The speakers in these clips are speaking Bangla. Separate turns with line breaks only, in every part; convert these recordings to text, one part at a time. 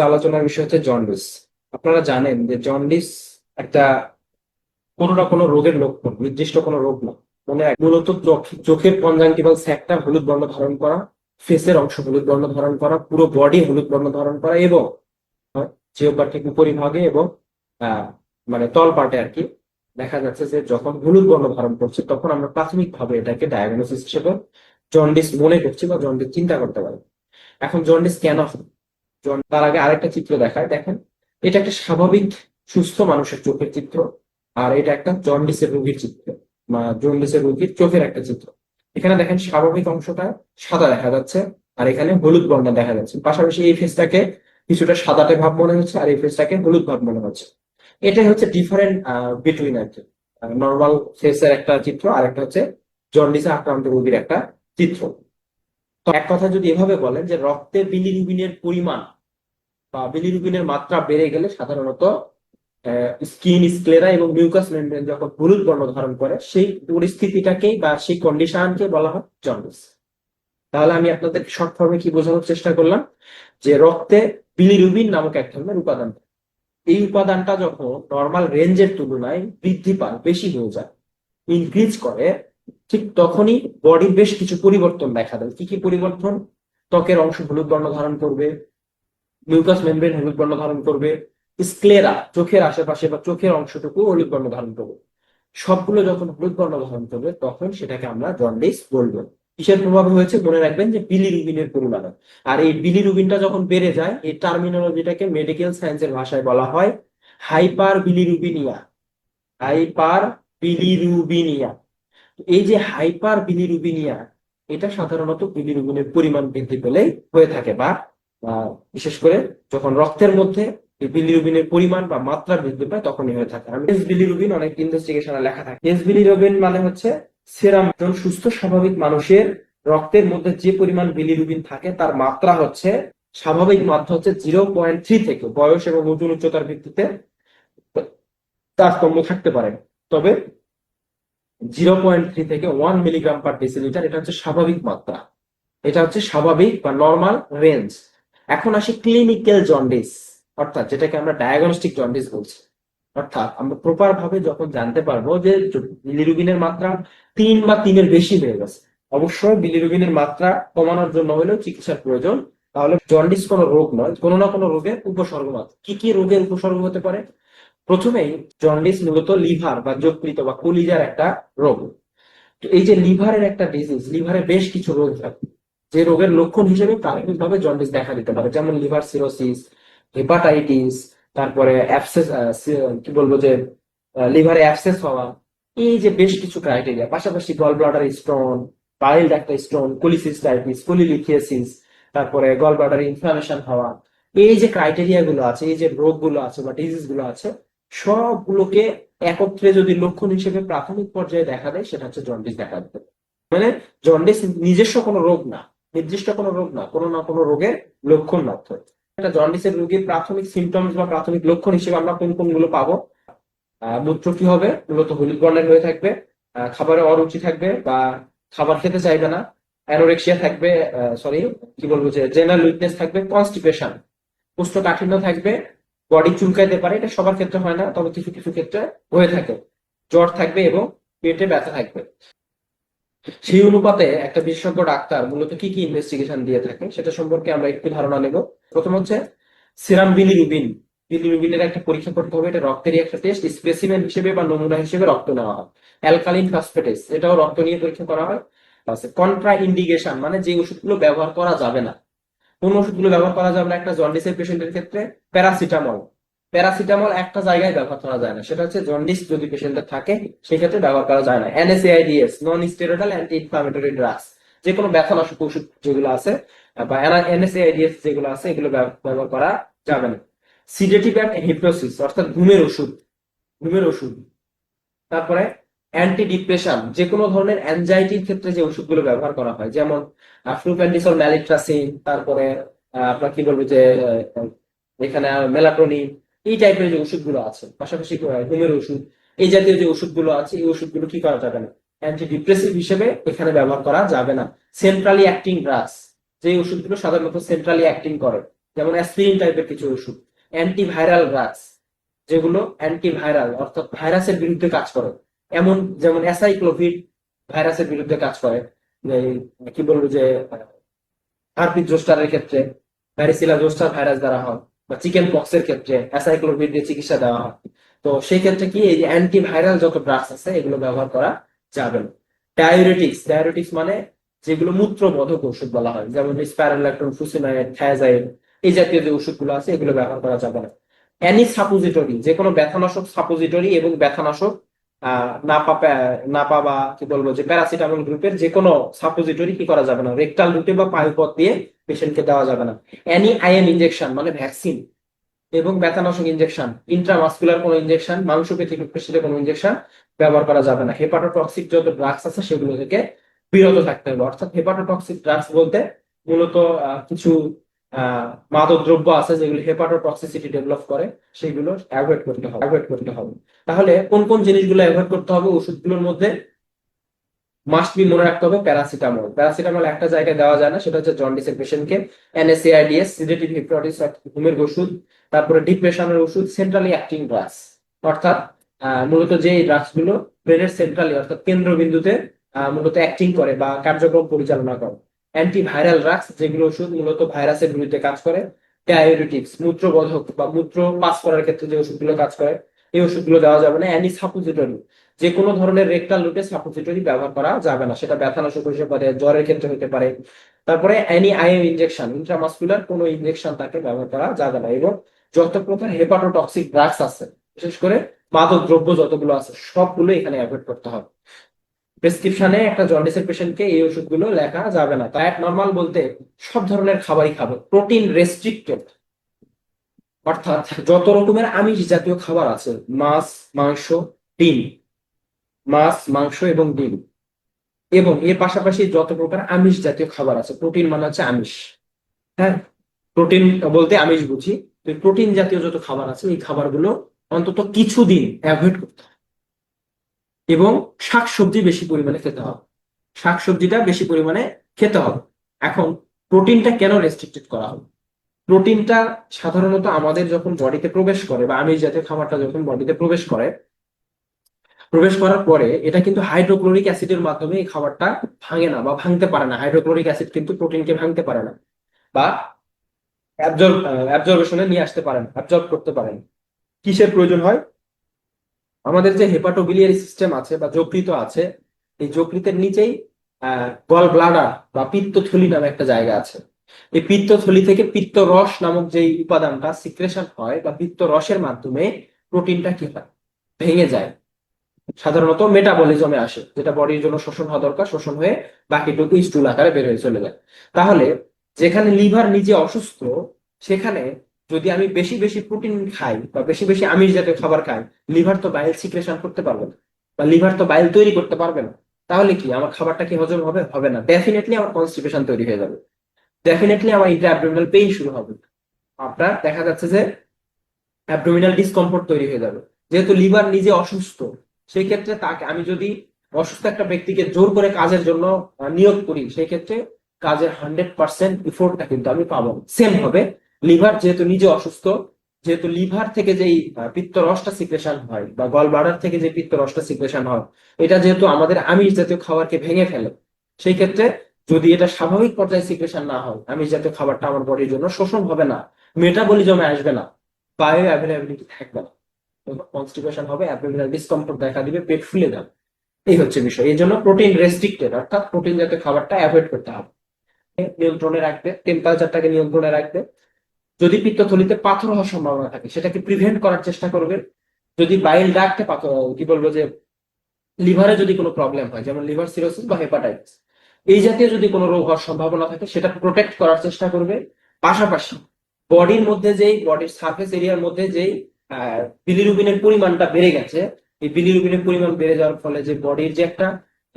আলোচনার বিষয় হচ্ছে জন্ডিস আপনারা জানেন যে জন্ডিস একটা কোনো না কোনো রোগের লক্ষণ, নির্দিষ্ট কোনো রোগ না। মানে মূলত চোখ- চোখের কনজাংটিভাল স্যাকটা হলুদ বর্ণ ধারণ করা ফেসের অংশ হলুদ বর্ণ ধারণ করা, পুরো বডি হলুদ বর্ণ ধারণ করা এবং জিওপার্টিক উপরিভাগে এবং মানে তল পার্টে আর কি দেখা যাচ্ছে যে যখন হলুদ বর্ণ ধারণ করছে তখন আমরা প্রাথমিকভাবে এটাকে ডায়াগনোসিস হিসেবে জন্ডিস মনে করছি বা জন্ডিস চিন্তা করতে পারি। এখন জন্ডিস কেন হয়? তার আগে আরেকটা চিত্র দেখায়, দেখেন। এটা একটা স্বাভাবিক সুস্থ মানুষের চোখের চিত্র, আর এটা একটা জন্ডিসের রোগীর চিত্র জন্ডিসের রোগীর চোখের একটা চিত্র। এখানে দেখেন স্বাভাবিক অংশটা সাদা দেখা যাচ্ছে, আর এখানে হলুদ বর্ণ দেখা যাচ্ছে। পাশাপাশি এই ফেসটাকে কিছুটা সাদাটে ভাব মনে হচ্ছে, আর এই ফেসটাকে হলুদ ভাব মনে হচ্ছে। এটাই হচ্ছে ডিফারেন্ট বিটুইন আর কি। নর্মাল ফেসের একটা চিত্র, আর একটা হচ্ছে জন্ডিসে আক্রান্ত রোগীর একটা চিত্র। তো এক কথা যদি এভাবে বলেন যে রক্তে বিলিরুবিনের পরিমাণ বা বিলিরুবিনের মাত্রা বেড়ে গেলে সাধারণত স্কিন স্ক্লেরা এবং মিউকাস মেমব্রেন যখন হলুদ বর্ণ ধারণ করে, সেই পরিস্থিতিটাকেই বা সেই কন্ডিশনকে বলা হয় জন্ডিস তাহলে আমি আপনাদের শর্ট ফর্মে কি বোঝানোর চেষ্টা করলাম? যে রক্তে বিলিরুবিন নামক এক ধরনের উপাদান। এই উপাদানটা যখন নর্মাল রেঞ্জের তুলনায় বৃদ্ধি পায়, বেশি হয়ে যায় ইনক্রিজ করে ঠিক তখনই বডির বেশ কিছু পরিবর্তন দেখা দেয়। কি কি পরিবর্তন? ত্বকের অংশ হলুদ বর্ণ ধারণ করবে মিউকাস মেমব্রেন হলুদ বর্ণ ধারণ করবে স্ক্লেরা চোখের আশেপাশে বা চোখের অংশটুকু হলুদ বর্ণ ধারণ করবে। সবগুলো যখন হলুদ বর্ণ ধারণ করবে, তখন সেটাকে আমরা জন্ডিস বলব। কিসের প্রভাবে হয়েছে? মনে রাখবেন যে বিলিরুবিনের পরিমাণে আর এই বিলিরুবিনটা যখন বেড়ে যায়, এই টার্মিনোলজিটাকে মেডিকেল সায়েন্সের ভাষায় বলা হয় হাইপার বিলিরুবিনিয়া হাইপার বিলিরুবিনিয়া এই যে হাইপার বিলিরুবিনিয়া, এটা সাধারণত বিলিরুবিনের পরিমাণ বৃদ্ধি পেলেই হয়ে থাকে বা বিশেষ করে যখন রক্তের মধ্যে বিলিরুবিনের পরিমাণ বা মাত্রা বৃদ্ধি পায় তখনই হয়ে থাকে। আমি এস বিলিরুবিন অনেক ইনভেস্টিগেশনে লেখা থাকে। এস বিলিরুবিন মানে হচ্ছে সেরাম। সুস্থ, স্বাভাবিক মানুষের রক্তের মধ্যে যে পরিমাণ বিলিরুবিন থাকে তার মাত্রা হচ্ছে, স্বাভাবিক মাত্রা হচ্ছে জিরো পয়েন্ট থ্রি থেকে, বয়স এবং ওজন উচ্চতার ভিত্তিতে তারতম্য থাকতে পারে। তবে জিরো পয়েন্ট থ্রি থেকে ওয়ান মিলিগ্রাম পার ডেসিলিটার, এটা হচ্ছে স্বাভাবিক মাত্রা। এটা হচ্ছে স্বাভাবিক বা নর্মাল রেঞ্জ এখন আসি ক্লিনিক্যাল জন্ডিস অর্থাৎ যেটাকে আমরা ডায়াগনস্টিক জন্ডিস বলছি। অর্থাৎ আমরা প্রপার ভাবে যখন জানতে পারব যে বিলিরুবিনের মাত্রা তিন বা তিনের বেশি হয়ে গেছে অবশ্যই বিলিরুবিনের মাত্রা কমানোর জন্য হলেও চিকিৎসার প্রয়োজন। তাহলে জন্ডিস কোনো রোগ নয়, কোনো না কোনো রোগের উপসর্গ মাত্র। কি কি রোগের উপসর্গ হতে পারে? প্রথমেই জন্ডিস মূলত লিভার বা যকৃত বা কলিজার একটা রোগ। তো এই যে লিভারের একটা ডিজিজ লিভারে বেশ কিছু রোগ থাকে যে রোগের লক্ষণ হিসেবে প্রাথমিকভাবে জন্ডিস দেখা দিতে পারে। যেমন লিভার সিরোসিস হেপাটাইটিস তারপরে অ্যাবসেস কি বলব যে লিভারে অ্যাবসেস হওয়া, এই যে বেশ কিছু ক্রাইটেরিয়া পাশাপাশি গল ব্লাডার স্টোন পাইল্ড একটা স্টোন কোলিসিস্টাইটিস কোলিলিথিয়াসিস তারপরে গল ব্লাডার ইনফ্লামেশন হওয়া। এই যে ক্রাইটেরিয়া গুলো আছে, এই যে রোগগুলো আছে বা ডিজিজগুলো আছে সবগুলোকে একত্রে যদি লক্ষণ হিসেবে প্রাথমিক পর্যায়ে দেখা দেয় সেটা হচ্ছে জন্ডিস দেখা দিতে মানে জন্ডিস নিজস্ব কোনো রোগ না নির্দিষ্ট কোনো রোগ না কোনো না কোনো রোগের লক্ষণ মাত্র। একটা জন্ডিসের রোগীর প্রাথমিক সিমটমস বা প্রাথমিক লক্ষণ হিসেবে আমরা কোন কোনগুলো পাবো? আহ, মূত্র কি হবে? মূলত হলুদ বর্ণের হয়ে থাকবে। খাবারে অরুচি থাকবে বা খাবার খেতে চাইবে না। অ্যানোরেক্সিয়া থাকবে সরি কি বলব যে জেনারেল উইকনেস থাকবে কনস্টিপেশন কোষ্ঠকাঠিন্য থাকবে বডি চুলকাইতে পারে, এটা সবার ক্ষেত্রে হয় না, তবে কিছু কিছু ক্ষেত্রে হয়ে থাকে। জ্বর থাকবে এবং পেটে ব্যথা থাকবে। সেই অনুপাতে একটা বিশেষজ্ঞ ডাক্তার মূলত কি কি ইনভেস্টিগেশন দিয়ে থাকে সেটা সম্পর্কে আমরা একটু ধারণা নেব। প্রথম হচ্ছে সিরাম বিলিরুবিন। বিলিরুবিনের একটা পরীক্ষা করতে হবে, এটা রক্তেরই একটা টেস্ট স্পেসিমেন হিসেবে বা নমুনা হিসেবে রক্ত নেওয়া হয়। অ্যালকালিন ফসফেটেস এটাও রক্ত নিয়ে পরীক্ষা করা হয়। কন্ট্রা ইন্ডিকেশন মানে যে ওষুধগুলো ব্যবহার করা যাবে না কোন ওষুধগুলো ব্যবহার করা যাবে না, একটা জন্ডিসের পেশেন্টের ক্ষেত্রে প্যারাসিটামল। প্যারাসিটামল একটা জায়গায় ব্যবহার করা যায় না, সেটা হচ্ছে জন্ডিস যদি পেশেন্টের থাকে, সেক্ষেত্রে ব্যবহার করা যায় না। NSAIDs non steroidal anti inflammatory drugs যে কোনো ব্যথানাশক ওষুধ যেগুলো আছে, বা এনএসএআইডিএস যেগুলো আছে, এগুলো ব্যব- ব্যবহার করা যাবে না। সিডেটিভ অ্যান্ড হিপনোসিস অর্থাৎ ঘুমের ওষুধ ঘুমের ওষুধ। তারপরে অ্যান্টি ডিপ্রেশন যে কোনো ধরনের অ্যাংজাইটির ক্ষেত্রে যে ওষুধগুলো ব্যবহার করা হয়, যেমন ফ্লুপেন্ডিসল ম্যালিট্রাসিন তারপরে আপনার কি বলব যে এখানে মেলাটোনিন এই টাইপের যে ওষুধগুলো আছে, পাশাপাশি ঘুমের ওষুধ, এই জাতীয় যে ওষুধগুলো আছে, এই ওষুধগুলো কি করা যাবে না? অ্যান্টি ডিপ্রেসিভ হিসেবে এখানে ব্যবহার করা যাবে না। সেন্ট্রালি অ্যাক্টিং ড্রাগস যে ওষুধগুলো সাধারণত সেন্ট্রালি অ্যাক্টিং করে, যেমন অ্যাসপিরিন টাইপের কিছু ওষুধ অ্যান্টিভাইরাল ড্রাগস যেগুলো অ্যান্টিভাইরাল অর্থাৎ ভাইরাসের বিরুদ্ধে কাজ করে। এমন যেমন অ্যাসাইক্লোভিড ভাইরাসের বিরুদ্ধে কাজ করে কি বলব যে হারপিক জোস্টারের ক্ষেত্রে ভ্যারিসিলা জোস্টার ভাইরাস দ্বারা হয়, বা চিকেন পক্সের ক্ষেত্রে অ্যাসাইক্লোভিড দিয়ে চিকিৎসা দেওয়া হয়। তো সেই ক্ষেত্রে কি এই যে অ্যান্টিভাইরাল যত ড্রাগস আছে, এগুলো ব্যবহার করা যাবে না। ডায়োরেটিক্স ডায়োরেটিক্স মানে যেগুলো মূত্রবোধক ওষুধ বলা হয়, যেমন স্প্যারোল্যাক্টন ফুসিনাইড থায়াজাইড এই জাতীয় যে ওষুধগুলো আছে, এগুলো ব্যবহার করা যাবে না। অ্যানি সাপোজিটরি যে কোনো ব্যথানাশক সাপোজিটরি এবং ব্যথানাশক নাপা নাপা বা কি বলব, যে প্যারাসিটামল গ্রুপের যে কোনো সাপোজিটরি কি করা যাবে না। রেকটাল রুটে বা পায়ুপথ দিয়ে পেশেন্টকে দেওয়া যাবে না। অ্যানি আইএন ইনজেকশন মানে ভ্যাকসিন এবং ব্যথানাশক ইনজেকশন ইন্ট্রামাসকুলার কোনো ইনজেকশন মাংসপেশি পেশিতে কোনো ইনজেকশন ব্যবহার করা যাবে না। হেপাটোটক্সিক যত ড্রাগস আছে, সেগুলো থেকে বিরত থাকতে হবে। অর্থাৎ হেপাটোটক্সিক ড্রাগস বলতে মূলত কিছু মাদক দ্রব্য আছে যেগুলো হেপাটোটক্সিসিটি ডেভেলপ করে, সেগুলো অ্যাভয়েড করতে হবে, অ্যাভয়েড করতে হবে। তাহলে কোন কোন জিনিসগুলো অ্যাভয়েড করতে হবে ওষুধগুলোর মধ্যে? মাস্ট বি মনে রাখতে হবে প্যারাসিটামল। প্যারাসিটামল একটা জায়গায় দেওয়া যায় না, সেটা হচ্ছে জন্ডিসের পেশেন্টকে এনএসএআইডিএস সিডেটিভ হিপনোটিস ঘুমের ওষুধ, তারপরে ডিপ্রেশনের ওষুধ সেন্ট্রালি অ্যাক্টিং ড্রাগস অর্থাৎ মূলত যে ড্রাগসগুলো ব্রেনের সেন্ট্রালি অর্থাৎ কেন্দ্রবিন্দুতে মূলত অ্যাক্টিং করে বা কার্যক্রম পরিচালনা করে। অ্যান্টিভাইরাল ড্রাগস যেগুলো ওষুধ মূলত ভাইরাসের বিরুদ্ধে কাজ করে ডায়োরিটিক্স মূত্রবোধক বা মূত্র পাস করার ক্ষেত্রে যে ওষুধগুলো কাজ করে, এই ওষুধগুলো দেওয়া যাবে না। অ্যানি সাপোজিটরি যে কোনো ধরনের রেকটাল রুটে সাপোজিটরি ব্যবহার করা যাবে না। সেটা ব্যথা ব্যথানাশক হতে পারে, জ্বরের ক্ষেত্রে হতে পারে। তারপরে অ্যানি আইএম ইনজেকশন ইন্ট্রামাসকুলার কোনো ইনজেকশন তাকে ব্যবহার করা যাবে না। এবং যত প্রকার হেপাটোটক্সিক ড্রাগস আছে, বিশেষ করে মাদক দ্রব্য যতগুলো আছে, সবগুলো এখানে অ্যাভয়েড করতে হবে। প্রেসক্রিপশনে একটা জন্ডিসের পেশেন্টকে এই ওষুধগুলো লেখা যাবে না। ডায়েট নর্মাল বলতে সব ধরনের খাবারই খাবে। প্রোটিন রেস্ট্রিক্টেড অর্থাৎ যত রকমের আমিষ জাতীয় খাবার আছে, মাছ, মাংস, ডিম, মাছ, মাংস এবং ডিম। এবং এর পাশাপাশি যত প্রকার আমিষ জাতীয় খাবার আছে প্রোটিন মানে হচ্ছে আমিষ। হ্যাঁ? প্রোটিন বলতে আমিষ বুঝি। প্রোটিন জাতীয় যত খাবার আছে, এই খাবারগুলো অন্তত কিছুদিন অ্যাভয়েড করতে হবে। এবং শাকসবজি বেশি পরিমাণে খেতে হবে। শাকসবজিটা বেশি পরিমাণে খেতে হবে। এখন প্রোটিনটা কেন রেস্ট্রিক্টেড করা হবে প্রোটিনটা সাধারণত আমাদের যখন বডিতে প্রবেশ করে বা আমিষ জাতীয় খাবারটা যখন বডিতে প্রবেশ করে, প্রবেশ করার পরে এটা কিন্তু হাইড্রোক্লোরিক অ্যাসিডের মাধ্যমে এই খাবারটা ভাঙে না বা ভাঙতে পারে না। হাইড্রোক্লোরিক অ্যাসিড কিন্তু প্রোটিনকে ভাঙতে পারে না বা অ্যাবজর্ব অ্যাবজর্বেশনে নিয়ে আসতে পারে না অ্যাবজর্ব করতে পারে না। কিসের প্রয়োজন হয়? আমাদের যে হেপাটোবিলিয়ারি সিস্টেম আছে বা যকৃত আছে, এই যকৃতের নিচেই গল ব্লাডার বা পিত্তথলি নামে একটা জায়গা আছে। এই পিত্তথলি থেকে পিত্ত রস নামক যে উপাদানটা সিক্রেশন হয় বা পিত্ত রসের মাধ্যমে প্রোটিনটা কি হয়? ভেঙে যায়। সাধারণত মেটাবলিজমে আসে, যেটা বডির জন্য শোষণ হওয়া দরকার, শোষণ হয়ে বাকিটুকু স্টুল আকারে বের হয়ে চলে যায়। তাহলে যেখানে লিভার নিজে অসুস্থ, সেখানে যদি আমি বেশি বেশি প্রোটিন খাই বা বেশি বেশি আমিষ জাতীয় খাবার খাই লিভার তো বাইল সিক্রেশন করতে পারবে না বা লিভার তো বাইল তৈরি করতে পারবে না, তাহলে কি আমার খাবারটা কি হজম হবে? হবে না। ডেফিনেটলি আমার কনস্টিপেশন তৈরি হয়ে যাবে। ডেফিনেটলি আমার ইন্টার অ্যাবডোমিনাল পেইন শুরু হবে। আপনার দেখা যাচ্ছে যে অ্যাবডোমিনাল ডিসকমফোর্ট তৈরি হয়ে যাবে। যেহেতু লিভার নিজে অসুস্থ সেই ক্ষেত্রে তাকে আমি যদি অসুস্থ একটা ব্যক্তিকে জোর করে কাজের জন্য নিয়োগ করি সেই ক্ষেত্রে কাজের হান্ড্রেড পার্সেন্ট ইফোর্টটা কিন্তু আমি পাবো। সেম হবে লিভার যেহেতু নিজে অসুস্থ যেহেতু লিভার থেকে যেই আহ, পিত্ত রসটা সিক্রেশন হয় বা গল ব্লাডার থেকে যে পিত্ত রসটা সিক্রেশন হয় এটা যেহেতু আমাদের আমিষ জাতীয় খাবারকে ভেঙে ফেলে সেই ক্ষেত্রে যদি এটা স্বাভাবিক পর্যায়ে সিক্রেশন না হয় আমিষ জাতীয় খাবারটা আমার বডির জন্য শোষণ হবে না মেটাবলিজমে আসবে না বায়ো অ্যাভেলেবিলিটি থাকবে না। কনস্টিপেশন হবে অ্যাবডোমিনাল ডিসকমফোর্ট দেখা দিবে পেট ফুলে যাবে। এই হচ্ছে বিষয়। এই জন্য প্রোটিন রেস্ট্রিক্টেড অর্থাৎ প্রোটিন জাতীয় খাবারটা অ্যাভয়েড করতে হবে। নিয়ন্ত্রণে রাখবে টেম্পারেচারটাকে নিয়ন্ত্রণে রাখবে যদি পিত্তথলিতে পাথর হওয়ার সম্ভাবনা থাকে, সেটাকে প্রিভেন্ট করার চেষ্টা করবে যদি বাইল ডাকতে পাথর কি বলব যে লিভারে যদি কোনো প্রবলেম হয়, যেমন লিভার সিরোসিস বা হেপাটাইটিস এই জাতীয় যদি কোনো রোগ হওয়ার সম্ভাবনা থাকে সেটা প্রোটেক্ট করার চেষ্টা করবে পাশাপাশি বডির মধ্যে যেই বডির সার্ফেস এরিয়ার মধ্যে যেই বিলিরুবিনের পরিমাণটা বেড়ে গেছে, এই বিলিরুবিনের পরিমাণ বেড়ে যাওয়ার ফলে যে বডির যে একটা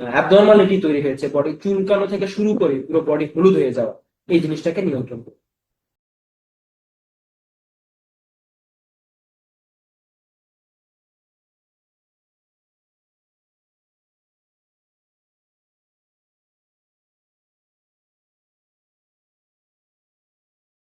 অ্যাবনর্মালিটি তৈরি হয়েছে বডি চুলকানো থেকে শুরু করে পুরো বডি হলুদ হয়ে যাওয়া, এই জিনিসটাকে নিয়ন্ত্রণ করবে